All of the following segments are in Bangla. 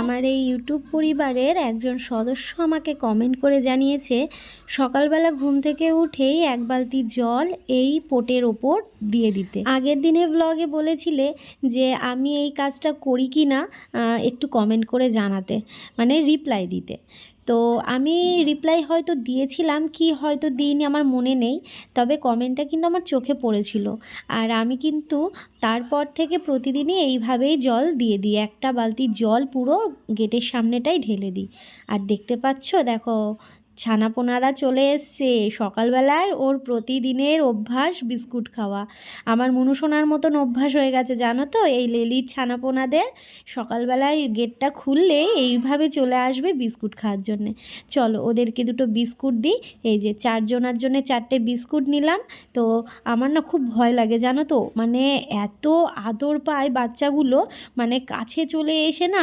আমার এই ইউটিউব পরিবারের একজন সদস্য আমাকে কমেন্ট করে জানিয়েছে, সকালবেলা ঘুম থেকে উঠেই এক বালতি জল এই পোটের ওপর দিয়ে দিতে। আগের দিনে ব্লগে বলেছিলে যে আমি এই কাজটা করি কি না একটু কমেন্ট করে জানাতে মানে রিপ্লাই দিতে। তো আমি রিপ্লাই হয়তো দিয়েছিলাম কি হয়তো দিইনি আমার মনে নেই, তবে কমেন্টটা কিন্তু আমার চোখে পড়েছিল। আর আমি কিন্তু তারপর থেকে প্রতিদিনই এইভাবেই জল দিয়ে দিই, একটা বালতি জল পুরো গেটের সামনেটাই ঢেলে দিই। আর দেখতে পাচ্ছ, দেখো ছানাপোনারা চলে এসছে। সকালবেলায় ওর প্রতিদিনের অভ্যাস বিস্কুট খাওয়া। আমার মনুসোনার মতন অভ্যাস হয়ে গেছে, জানো তো? এই লেলির ছানাপোনাদের সকালবেলায় গেটটা খুললে এইভাবে চলে আসবে বিস্কুট খাওয়ার জন্যে। চলো, ওদেরকে দুটো বিস্কুট দিই। এই যে চারজনার জন্য চারটে বিস্কুট নিলাম। তো আমার না খুব ভয় লাগে, জানো তো? মানে এত আদর পায় বাচ্চাগুলো মানে কাছে চলে এসে না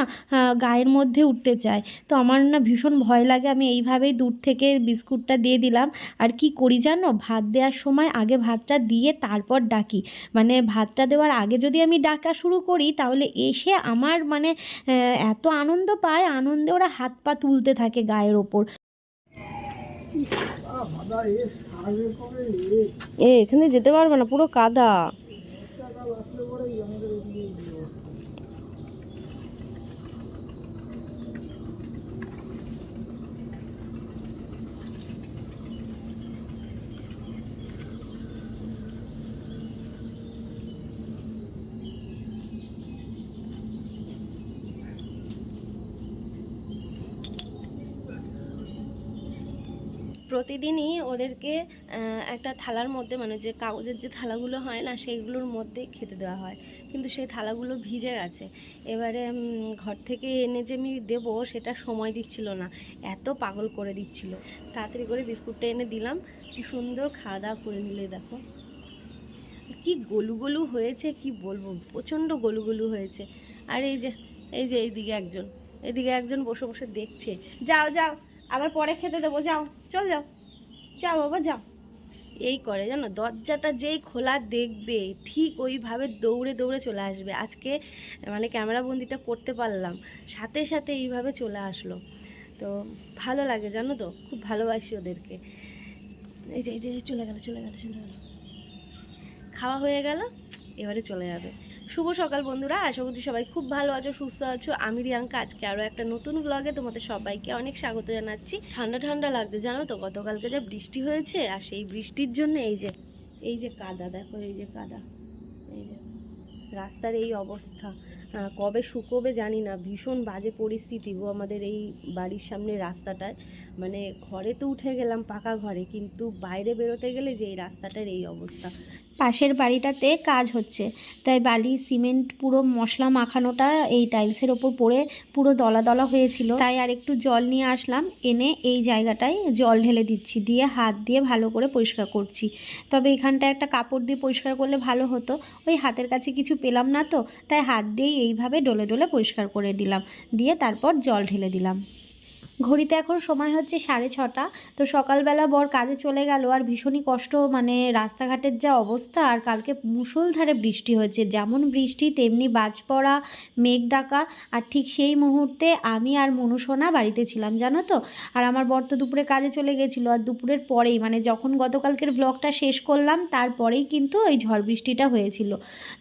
গায়ের মধ্যে উঠতে চায়। তো আমার না ভীষণ ভয় লাগে, আমি এইভাবেই দূর থেকে বিস্কুটটা দিয়ে দিলাম। আর কি করি জানো? ভাত দেওয়ার সময় আগে ভাতটা দিয়ে তারপর ডাকি। মানে ভাতটা দেওয়ার আগে যদি আমি ডাকা শুরু করি, তাহলে এসে আমার মানে এত আনন্দ পায়, আনন্দে ওরা হাত পা তুলতে থাকে গায়ের ওপর। এ, এখানে যেতে পারবে না, পুরো কাদা। প্রতিদিনই ওদেরকে একটা থালার মধ্যে মানে যে কাগজের যে থালাগুলো হয় না, সেইগুলোর মধ্যে খেতে দেওয়া হয়। কিন্তু সেই থালাগুলো ভিজে গেছে। এবারে ঘর থেকে এনে যে আমি দেবো, সেটা সময় দিচ্ছিল না। এত পাগল করে দিচ্ছিল। তাড়াতাড়ি করে বিস্কুটটা এনে দিলাম। কি সুন্দর খাওয়া দাওয়া করে নিলে, দেখো। কি গলু গলু হয়েছে, কি বলব? প্রচণ্ড গলু গলু হয়েছে। আর এই যে এই যে, এইদিকে একজন। এদিকে একজন বসে বসে দেখছে। যাও যাও। আবার পরে খেতে দেবো, যাও, চল যাও। যাও বাবা, যাও। এই করে জানো, দরজাটা যেই খোলা দেখবে, ঠিক ওইভাবে দৌড়ে দৌড়ে চলে আসবে। আজকে মানে ক্যামেরা বন্দিটা করতে পারলাম, সাথে সাথে এইভাবে চলে আসলো। তো ভালো লাগে জানো তো, খুব ভালোবাসি ওদেরকে। এই যে এই যে এই যে, চলে গেল চলে গেল চলে গেল। খাওয়া হয়ে গেল, এবারে চলে যাবে। শুভ সকাল বন্ধুরা, আশা করছি সবাই খুব ভালো আছো, সুস্থ আছো। আমি রিয়াঙ্কা, আজকে আরও একটা নতুন ব্লগে তোমাদের সবাইকে অনেক স্বাগত জানাচ্ছি। ঠান্ডা ঠান্ডা লাগছে, জানো তো? গতকালকে যা বৃষ্টি হয়েছে, আর সেই বৃষ্টির জন্য এই যে এই যে কাদা, দেখো এই যে কাদা, এই যে, রাস্তার এই অবস্থা। কবে শুকোবে জানি না। ভীষণ বাজে পরিস্থিতি গো আমাদের এই বাড়ির সামনে রাস্তাটায়। মানে ঘরে তো উঠে গেলাম পাকা ঘরে, কিন্তু বাইরে বেরোতে গেলে যে এই রাস্তাটার এই অবস্থা। পাশের বাড়িটাতে কাজ হচ্ছে, তাই বালি, সিমেন্ট, পুরো মশলা মাখানোটা এই টাইলসের ওপর পড়ে পুরো দলা দলা হয়েছিল। তাই আর একটু জল নিয়ে আসলাম, এনে এই জায়গাটায় জল ঢেলে দিচ্ছি, দিয়ে হাত দিয়ে ভালো করে পরিষ্কার করছি। তবে এখানটা একটা কাপড় দিয়ে পরিষ্কার করলে ভালো হতো, ওই হাতের কাছে কিছু পেলাম না তো, তাই হাত দিয়েই এইভাবে ডলে ডলে পরিষ্কার করে দিলাম। দিয়ে তারপর জল ঢেলে দিলাম। ঘড়িতে এখন সময় হচ্ছে সাড়ে ছটা। তো সকালবেলা বর কাজে চলে গেল আর ভীষণই কষ্ট মানে রাস্তাঘাটের যা অবস্থা আর কালকে মুষলধারে বৃষ্টি হয়েছে। যেমন বৃষ্টি, তেমনি বাজ পড়া মেঘ ডাকা আর ঠিক সেই মুহূর্তে আমি আর মনুসোনা বাড়িতে ছিলাম, জানো তো? আর আমার বর তো দুপুরে কাজে চলে গেছিল আর দুপুরের পরেই মানে যখন গতকালকের ব্লগটা শেষ করলাম তারপরেই কিন্তু এই ঝড় বৃষ্টিটা হয়েছিল।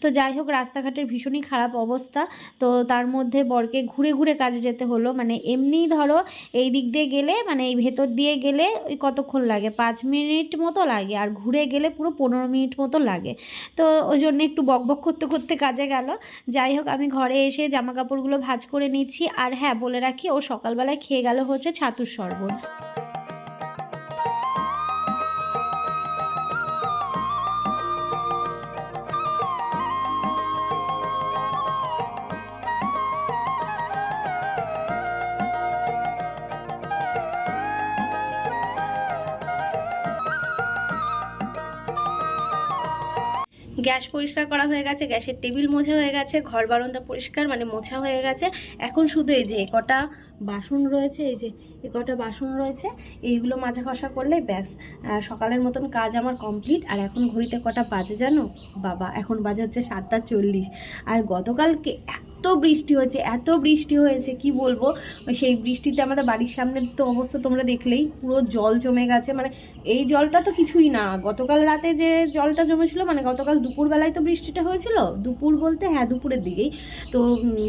তো যাই হোক, রাস্তাঘাটের ভীষণই খারাপ অবস্থা। তো তার মধ্যে বরকে ঘুরে ঘুরে কাজে যেতে হলো। মানে এমনিই ধরো এই দিক দিয়ে গেলে মানে এই ভেতর দিয়ে গেলে ওই কতক্ষণ লাগে? পাঁচ মিনিট মতো লাগে আর ঘুরে গেলে পুরো পনেরো মিনিট মতো লাগে। তো ওই জন্য একটু বকবক করতে করতে কাজে গেল। যাই হোক, আমি ঘরে এসে জামা কাপড়গুলো ভাজ করে নিচ্ছি। আর হ্যাঁ বলে রাখি ও সকালবেলায় খেয়ে গেল হচ্ছে ছাতুর শরবত। পরিষ্কার করা হয়ে গেছে, গ্যাসের টেবিল মোছা হয়ে গেছে, ঘর বারান্দা পরিষ্কার মানে মোছা হয়ে গেছে। এখন শুধু এই যে কটা বাসন রয়েছে, এই যে এ কটা বাসন রয়েছে, এইগুলো মাজা ঘষা করলে ব্যাস। সকালের মতন কাজ আমার কমপ্লিট, আর এখন ঘড়িতে কটা বাজে জানো? বাবা, এখন বাজে হচ্ছে সাতটা চল্লিশ। আর গতকালকে এত বৃষ্টি হয়েছে, এত বৃষ্টি হয়েছে, কি বলব? সেই বৃষ্টিতে আমাদের বাড়ির সামনের তো অবস্থা তোমরা দেখলেই, পুরো জল জমে গেছে মানে এই জলটা তো কিছুই না। গতকাল রাতে যে জলটা জমেছিল মানে গতকাল দুপুরবেলায় তো বৃষ্টিটা হয়েছিল, দুপুর বলতে হ্যাঁ দুপুরের দিকেই। তো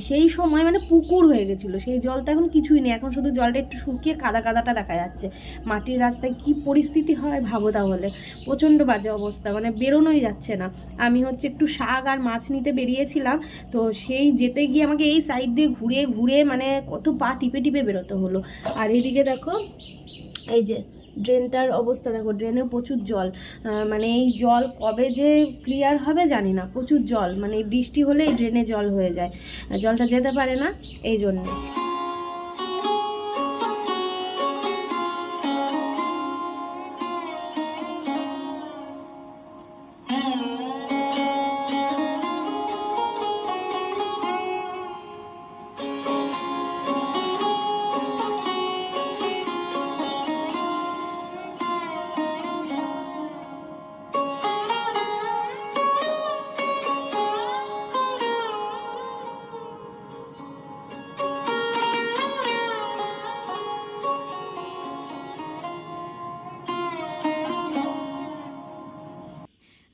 সেই সময় মানে পুকুর হয়ে গেছিল, সেই জলটা এখন কিছুই নেই, এখন শুধু জলটা একটু শুকিয়ে কাদা কাদাটা দেখা যাচ্ছে। মাটির রাস্তায় কি পরিস্থিতি হয় ভাবো তাহলে? প্রচণ্ড বাজে অবস্থা মানে বেরোনোই যাচ্ছে না। আমি হচ্ছে একটু শাক আর মাছ নিতে বেরিয়েছিলাম, তো সেই যেতে গিয়ে আমাকে এই সাইড দিয়ে ঘুরে ঘুরে মানে কত পা টিপে টিপে বেরোতে হলো। আর এইদিকে দেখো, এই যে ড্রেনটার অবস্থা দেখো, ড্রেনেও প্রচুর জল। মানে এই জল কবে যে ক্লিয়ার হবে জানি না, প্রচুর জল। মানে বৃষ্টি হলে এই ড্রেনে জল হয়ে যায়। জলটা যেতে পারে না, এই জন্যে।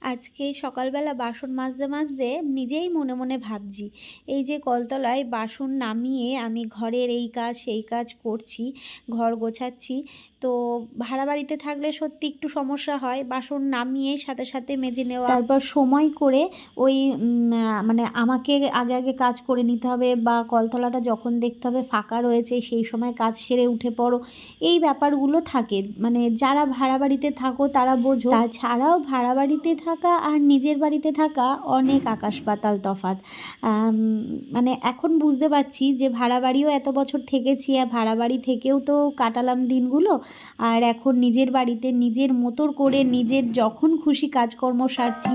আজকে সকালবেলা বাসন মাজতে মাজতে নিজেই মনে মনে ভাবছি, এই যে কলতলায় বাসন নামিয়ে আমি ঘরের এই কাজ, সেই কাজ করছি, ঘর গোছাচ্ছি তো ভাড়া বাড়িতে থাকলে সত্যি একটু সমস্যা হয়। বাসন নামিয়ে সাথে সাথে মেজে নেওয়া। তারপর সময় করে ওই মানে আমাকে আগে আগে কাজ করে নিতে হবে বা কলতলাটা যখন দেখতে হবে ফাঁকা রয়েছে সেই সময় কাজ সেরে উঠে পড়ো। এই ব্যাপারগুলো থাকে। মানে যারা ভাড়া বাড়িতে থাকো তারা বোঝো। তাছাড়াও ভাড়া বাড়িতে থাকা আর নিজের বাড়িতে থাকা অনেক আকাশ পাতাল তফাৎ। মানে এখন বুঝতে পারছি যে ভাড়া বাড়িও এত বছর থেকেছি আর ভাড়া বাড়ি থেকেও তো কাটালাম দিনগুলো। আর এখন নিজের বাড়িতে নিজের মতোর করে নিজের যখন খুশি কাজকর্ম সারছি।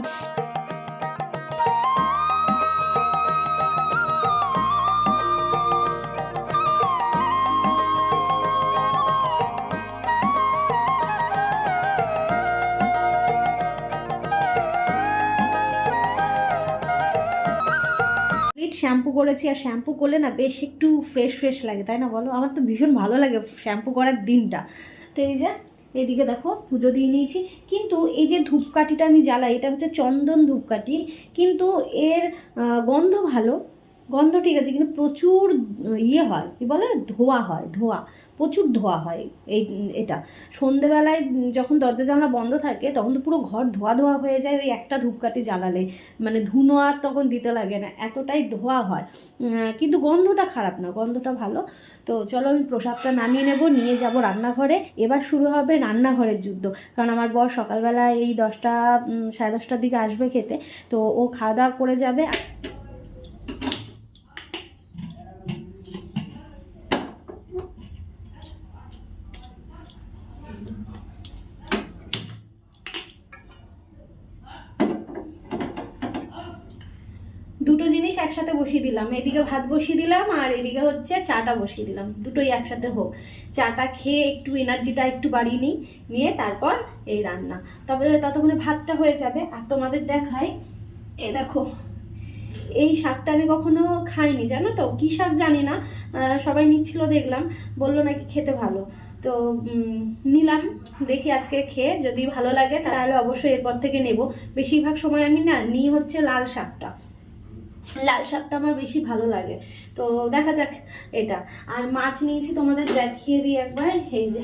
শ্যাম্পু করেছি, আর শ্যাম্পু করলে না বেশ একটু ফ্রেশ ফ্রেশ লাগে, তাই না বলো? আমার তো ভীষণ ভালো লাগে শ্যাম্পু করার দিনটা। তো এই যে, এদিকে দেখো, পুজো দিয়ে নিয়েছি। কিন্তু এই যে ধূপকাঠিটা আমি জ্বালাই, এটা হচ্ছে চন্দন ধূপকাঠি, কিন্তু এর গন্ধ ভালো গন্ধ ঠিক আছে, কিন্তু প্রচুর ইয়ে হয়, কি বলে? ধোয়া হয়, ধোয়া, প্রচুর ধোয়া হয় এই, এটা। সন্ধেবেলায় যখন দরজা জানলা বন্ধ থাকে, তখন তো পুরো ঘর ধোয়া ধোয়া হয়ে যায় ওই একটা ধূপকাঠি জ্বালালে। মানে ধুনো আর তখন দিতে লাগে না, এতটাই ধোয়া হয়। কিন্তু গন্ধটা খারাপ না, গন্ধটা ভালো। তো চলো আমি প্রসাদটা নামিয়ে নেব, নিয়ে যাব রান্নাঘরে। এবার শুরু হবে রান্নাঘরের যুদ্ধ, কারণ আমার বর সকালবেলা এই দশটা সাড়ে দশটার দিকে আসবে খেতে। তো ও খাওয়া দাওয়া করে যাবে দুটো জিনিস একসাথে বসিয়ে দিলাম। এদিকে ভাত বসিয়ে দিলাম আর এদিকে হচ্ছে চাটা বসিয়ে দিলাম। দুটোই একসাথে হোক। চাটা খেয়ে একটু এনার্জিটা একটু বাড়িয়ে নিই, নিয়ে তারপর এই রান্না। তবে ততক্ষণে ভাতটা হয়ে যাবে। আর তোমাদের দেখাই, এ দেখো, এই শাকটা আমি কখনো খাইনি, জানো তো? কী শাক জানি না। সবাই নিচ্ছিল দেখলাম। বলল নাকি খেতে ভালো। তো নিলাম। দেখি আজকে খেয়ে যদি ভালো লাগে তাহলে অবশ্যই এরপর থেকে নেব। বেশিরভাগ সময় আমি না, নিই হচ্ছে লাল শাকটা। লাল শাকটা আমার বেশি ভালো লাগে। তো দেখা যাক এটা। আর মাছ নিয়েছি তোমাদের দেখিয়ে দিই একবার। এই যে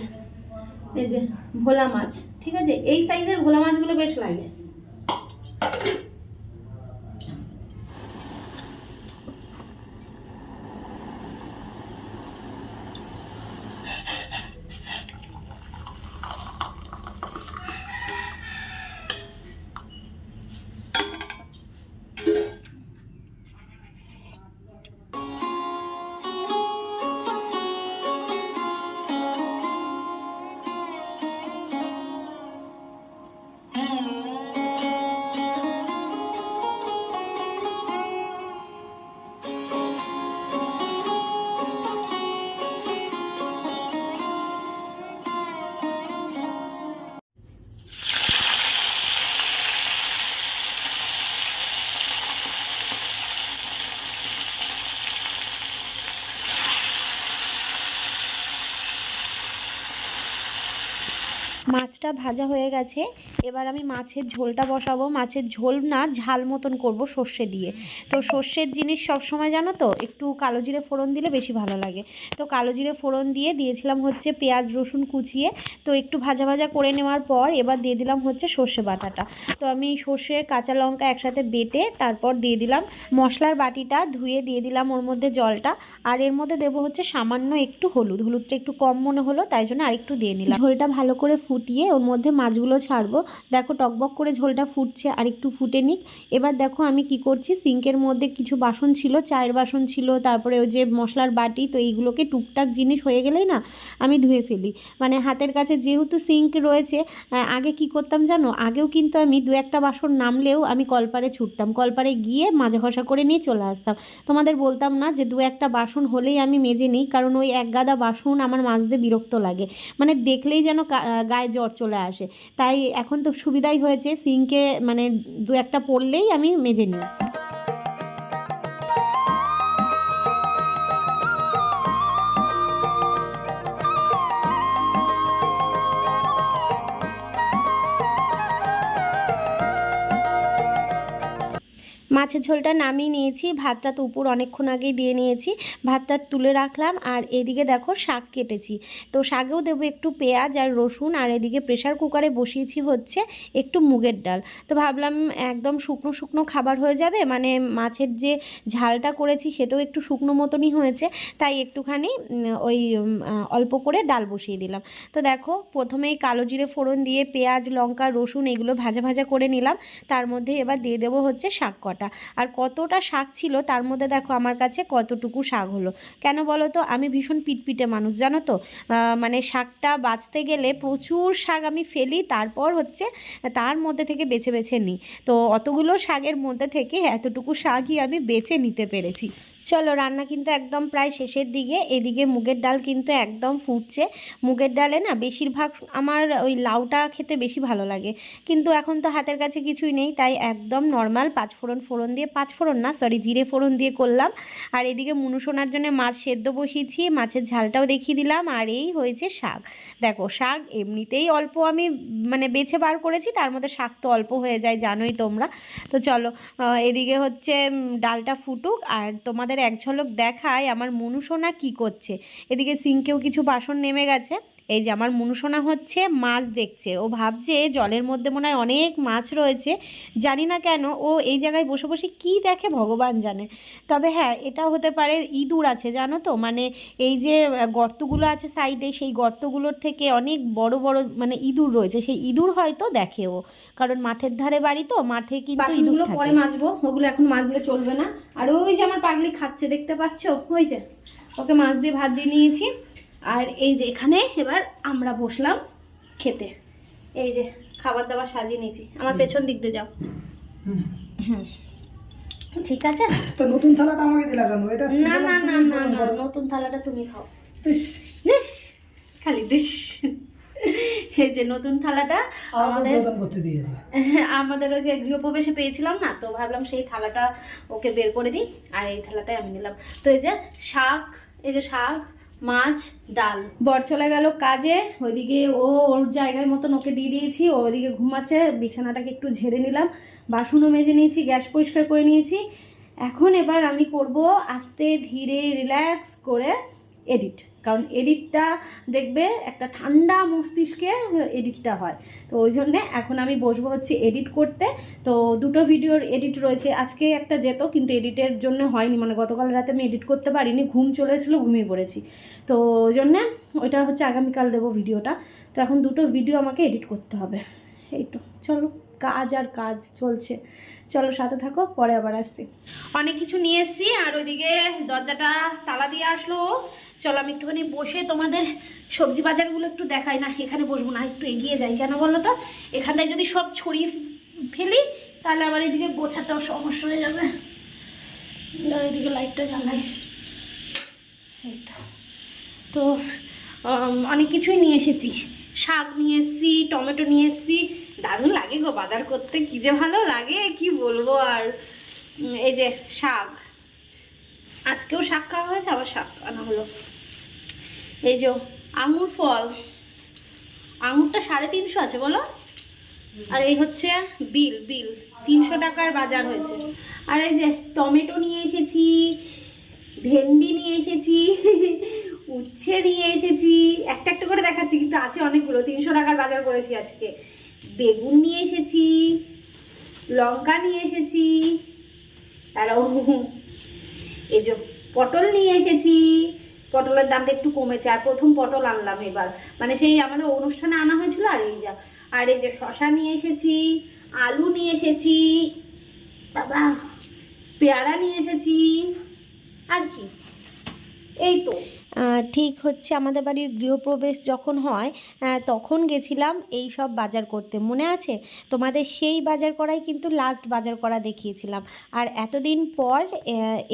এই যে ভোলা মাছ, ঠিক আছে? এই সাইজের ভোলা মাছগুলো বেশ লাগে। মাছটা ভাজা হয়ে গেছে। এবার আমি মাছের ঝোলটা বসাবো। মাছের ঝোল না, ঝাল মতন করব সর্ষে দিয়ে। তো সর্ষের জিনিস সব সময় জানো তো, একটু কালো জিরে ফোড়ন দিলে বেশি ভালো লাগে। তো কালো জিরে ফোড়ন দিয়ে দিয়েছিলাম হচ্ছে পেঁয়াজ রসুন কুচিয়ে। তো একটু ভাজা ভাজা করে নেওয়ার পর এবার দিয়ে দিলাম হচ্ছে সর্ষে বাটাটা। তো আমি সর্ষে, কাঁচা লঙ্কা একসাথে বেটে তারপর দিয়ে দিলাম মশলার বাটিটা, ধুয়ে দিয়ে দিলাম ওর মধ্যে জলটা। আর এর মধ্যে দেবো হচ্ছে সামান্য একটু হলুদ। হলুদটা একটু কম মনে হলো, তাই জন্য আরেকটু দিয়ে নিলাম। ঝোলটা ভালো করে ফুটিয়ে ওর মধ্যে মাছগুলো ছাড়বো। দেখো টকবক করে ঝোলটা ফুটছে আর একটু ফুটে নিক। এবার দেখো আমি কি করছি সিঙ্কের মধ্যে কিছু বাসন ছিল চায়ের বাসন ছিল তারপরে ওই যে মশলার বাটি তো এইগুলোকে টুকটাক জিনিস হয়ে গেলেই না আমি ধুয়ে ফেলি। মানে হাতের কাছে যেহেতু সিঙ্ক রয়েছে আগে কি করতাম জানো? আগেও কিন্তু আমি দু একটা বাসন নামলেও আমি কলপারে ছুটতাম। কলপারে গিয়ে মাজা ঘষা করে নিয়ে চলে আসতাম। তোমাদের বলতাম না যে দু একটা বাসন হলেই আমি মেজে নিই কারণ ওই এক গাদা বাসন আমার মাজতে বিরক্ত লাগে। মানে দেখলেই যেন গা- আহ, গায়ে জ্বর চলে আসে। তাই এখন তো সুবিধাই হয়েছে সিঙ্কে মানে দু একটা পড়লেই আমি মেজে নিই। মাছের ঝোলটা নামিয়ে নিয়েছি, ভাতটা তো উপর অনেকক্ষণ আগেই দিয়ে নিয়েছি, ভাতটা তুলে রাখলাম আর এদিকে দেখো শাক কেটেছি। তো শাকেও দেবো একটু পেঁয়াজ আর রসুন আর এদিকে প্রেশার কুকারে বসিয়েছি হচ্ছে একটু মুগের ডাল। তো ভাবলাম একদম শুকনো শুকনো খাবার হয়ে যাবে মানে মাছের যে ঝালটা করেছি সেটাও একটু শুকনো মতনই হয়েছে, তাই একটুখানি ওই অল্প করে ডাল বসিয়ে দিলাম। তো দেখো প্রথমেই কালো জিরে ফোড়ন দিয়ে পেঁয়াজ, লঙ্কা, রসুন এগুলো ভাজা ভাজা করে নিলাম, তার মধ্যে এবার দিয়ে দেবো হচ্ছে শাক কটা। আর কতটা শাক ছিল তার মধ্যে দেখো আমার কাছে কতটুকু শাক হলো। কেন বলো তো? আমি ভীষণ পিটপিটে মানুষ, জানো তো? মানে শাকটা বাঁচতে গেলে প্রচুর শাক আমি ফেলি, তারপর হচ্ছে তার মধ্যে থেকে বেছে বেছে নিই। তো অতগুলো শাকের মধ্যে থেকে এতটুকু শাকই আমি বেছে নিতে পেরেছি। চলো, রান্না কিন্তু একদম প্রায় শেষের দিকে। এদিকে মুগের ডাল কিন্তু একদম ফুটছে। মুগের ডালে না বেশিরভাগ আমার ওই লাউটা খেতে বেশি ভালো লাগে। কিন্তু এখন তো হাতের কাছে কিছুই নেই, তাই একদম নর্মাল পাঁচ ফোড়ন দিয়ে, পাঁচ ফোড়ন না সরি জিরে ফোড়ন দিয়ে করলাম। আর এদিকে মুনুসোনার জন্য মাছ সেদ্ধ বসিয়েছি, মাছের ঝালটাও দেখিয়ে দিলাম। আর এই হয়েছে শাক। দেখো, শাক এমনিতেই অল্প আমি মানে বেছে বার করেছি, তার মধ্যে শাক তো অল্প হয়ে যায়, জানোই তোমরা। তো চলো এদিকে হচ্ছে ডালটা ফুটুক। আর তোমাদের এক ঝলক দেখায় আমার মনুসোনা কী করছে। এদিকে সিংকেও কিছু বাসন নেমে গেছে। এই যে আমার মনুসোনা হচ্ছে মাছ দেখছে। ও ভাবছে জলের মধ্যে মনে হয় অনেক মাছ রয়েছে। জানি না কেন ও এই জায়গায় বসে বসে কি দেখে ভগবান জানে। তবে হ্যাঁ এটা হতে পারে ইঁদুর আছে জানো তো? মানে এই যে গর্তগুলো আছে সাইডে সেই গর্তগুলোর থেকে অনেক বড় বড় মানে ইঁদুর রয়েছে। সেই ইঁদুর হয়তো দেখে ও। কারণ মাঠের ধারে বাড়ি তো মাঠে কিন্তু ইঁদুর পরে মাছবো ওগুলো এখন মাজলে চলবে না। আর ওই যে আমার পাগলি খাচ্ছে দেখতে পাচ্ছ? ওই যে ওকে মাছ দিয়ে ভাত দিয়ে নিয়েছি। আর এই যে এখানে এবার আমরা বসলাম খেতে। এই যে খাবার দাবার সাজিয়ে নিয়েছি। আমার পেছন দিক দিয়ে যাও। হুম। ঠিক আছে? তো নতুন থালাটা আমাকে দিলা কেন এটা না না না না নতুন থালাটা তুমি খাও। দিস। খালি দিস। এই যে নতুন থালাটা আমাদের দিয়েছে আমাদের ওই যে গৃহপ্রবেশে পেয়েছিলাম না তো ভাবলাম সেই থালাটা ওকে বের করে দিই আর এই থালাটাই আমি নিলাম। তো এই যে শাক এই যে শাক মাছ, ডাল। বর চলে গেল কাজে, ওইদিকে ও ওর জায়গায় মতন ওকে দিয়ে দিয়েছি, ও ওইদিকে ঘুমাচ্ছে, বিছানাটাকে একটু ঝেড়ে নিলাম, বাসনও মেজে নিয়েছি, গ্যাস পরিষ্কার করে নিয়েছি। এখন এবার আমি করব আস্তে ধীরে রিল্যাক্স করে এডিট কারণ এডিটটা দেখবে একটা ঠান্ডা মস্তিষ্কে এডিটটা হয়। তো ওই জন্যে এখন আমি বসবো হচ্ছে এডিট করতে। তো দুটো ভিডিওর এডিট রয়েছে। আজকে একটা যেত, কিন্তু এডিটের জন্য হয়নি। মানে গতকাল রাতে আমি এডিট করতে পারিনি। ঘুম চলে এসেছিল, ঘুমিয়ে পড়েছি। তো ওই জন্যে ওইটা হচ্ছে আগামীকাল দেবো ভিডিওটা তো এখন দুটো ভিডিও আমাকে এডিট করতে হবে। এই তো, চলো। কাজ আর কাজ চলছে। চলো সাথে থাকো, পরে আবার আসছি। অনেক কিছু নিয়ে এসছি আর ওইদিকে দরজাটা তালা দিয়ে আসলো। চলো আমি একটুখানি বসে তোমাদের সবজি বাজারগুলো একটু দেখাই না, এখানে বসবো না, একটু এগিয়ে যাই। কেন বলো তো? এখানটায় যদি সব ছড়িয়ে ফেলি, তাহলে আবার এদিকে গোছাতেও সমস্যা হয়ে যাবে। এদিকে লাইটটা জ্বালাই। এই তো। তো অনেক কিছুই নিয়ে এসেছি। শাক নিয়ে এসেছি, টমেটো নিয়ে এসেছি। দারুণ লাগে গো বাজার করতে, কি যে ভালো লাগে, কি বলব আর এই যে শাক। আজকেও শাক খাওয়া হয়েছে, আবার শাক আনা হলো। এই যে আঙুর ফল। আঙুরটা সাড়ে তিনশো আছে, বলো? আর এই হচ্ছে বিল বিল। তিনশো টাকার বাজার হয়েছে। আর এই যে টমেটো নিয়ে এসেছি, ভেন্ডি নিয়ে এসেছি উচ্ছে নিয়ে এসেছি। একটা একটা করে দেখাচ্ছি, কিন্তু আছে অনেকগুলো। তিনশো টাকার বাজার করেছি আজকে। বেগুন নিয়ে এসেছি, লঙ্কা নিয়ে এসেছি, আর এই যে পটল নিয়ে এসেছি। পটলের দামটা একটু কমেছে, আর প্রথম পটল আনলাম এবার। মানে সেই আমাদের অনুষ্ঠানে আনা হয়েছিল, আর এই যা, আর এই যে শশা নিয়ে এসেছি, আলু নিয়ে এসেছি, বাবা, পেয়ারা নিয়ে এসেছি, আর কি? এই তো। ঠিক হচ্ছে আমাদের বাড়ির গৃহপ্রবেশ যখন হয় তখন গেছিলাম এই সব বাজার করতে। মনে আছে? তোমাদের সেই বাজার করাই কিন্তু লাস্ট বাজার করা দেখিয়েছিলাম। আর এতদিন পর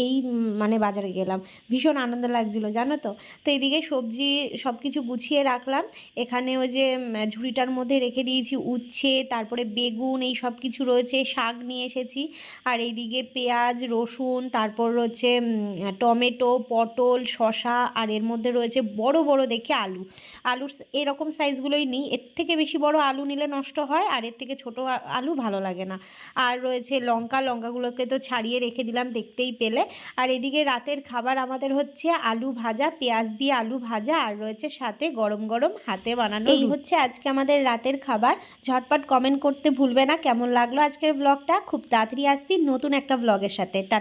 এই মানে বাজারে গেলাম। ভীষণ আনন্দ লাগছিল, জানো তো? তো এদিকে সবজি সব কিছু গুছিয়ে রাখলাম। এখানে ওই যে ঝুড়িটার মধ্যে রেখে দিয়েছি উচ্ছে, তারপরে বেগুন, এই সব কিছু রয়েছে, শাক নিয়ে এসেছি। আর এইদিকে পেঁয়াজ, রসুন, তারপর রয়েছে টমেটো, পটল শশা এর মধ্যে রয়েছে বড় বড় দেখে আলু। আলুর এরকম সাইজগুলোই নিই। এর থেকে বেশি বড় আলু নিলে নষ্ট হয় আর এর থেকে ছোট আলু ভালো লাগে না। আর রয়েছে লঙ্কা লঙ্কাগুলোকে তো ছাড়িয়ে রেখে দিলাম দেখতেই পেলে। আর এদিকে রাতের খাবার আমাদের হচ্ছে আলু ভাজা পেঁয়াজ দিয়ে আলু ভাজা আর রয়েছে সাথে গরম গরম হাতে বানানো এই হচ্ছে আজকে আমাদের রাতের খাবার। ঝটপট কমেন্ট করতে ভুলবে না। কেমন লাগল আজকের ব্লগটা খুব তাড়াতাড়ি আসছি নতুন একটা ব্লগের সাথে।